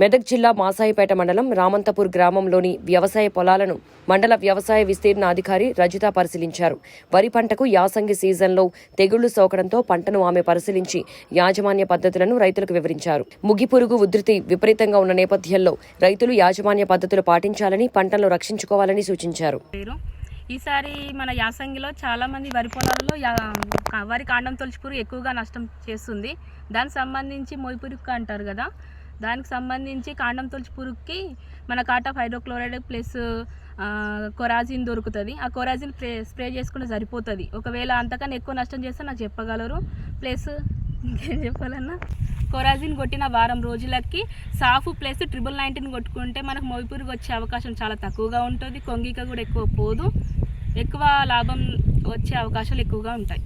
మెదక్ జిల్లా మాసాయిపేట మండలం రామంతపూర్ గ్రామంలోని వ్యవసాయ పొలాలను మండల వ్యవసాయ విస్తీర్ణ అధికారి రజిత పరిశీలించారు. వరి పంటకు యాసంగి సీజన్లో తెగుళ్ళు సోకడంతో పంటను ఆమె పరిశీలించి యాజమాన్య పద్ధతులను రైతులకు వివరించారు. ముగిపురుగు ఉధృతి విపరీతంగా ఉన్న నేపథ్యంలో రైతులు యాజమాన్య పద్ధతులు పాటించాలని పంటలను రక్షించుకోవాలని సూచించారు. ఈసారి మన యాసంగిలో చాలామంది వరి పొలాలలో యా- వరి కాండం తొలిచిపురు ఎక్కువగా నష్టం చేస్తుంది. దానికి సంబంధించి మొయిపురుగు అంటారు కదా దానికి సంబంధించి కాండం తొలిచి పురుగుకి మన కాట హైడ్రోక్లోరైడ్ ప్లస్ కొరాజిన్ దొరుకుతుంది. ఆ కొరాజిన్ స్ప్రే స్ప్రే చేసుకుంటే సరిపోతుంది. ఒకవేళ అంతకన్నా ఎక్కువ నష్టం చేస్తే నాకు చెప్పగలరు. ప్లస్ ఇంకేం చెప్పాలన్నా? కొరాజిన్ కొట్టిన వారం రోజులకి సాఫ్ ప్లస్ ట్రిపుల్ నైన్టీన్ కొట్టుకుంటే మనకు మొయిపురుగు వచ్చే అవకాశం చాలా తక్కువగా ఉంటుంది. కొంగిక కూడా ఎక్కువ పోదు. ఎక్కువ లాభం వచ్చే అవకాశాలు ఎక్కువగా ఉంటాయి.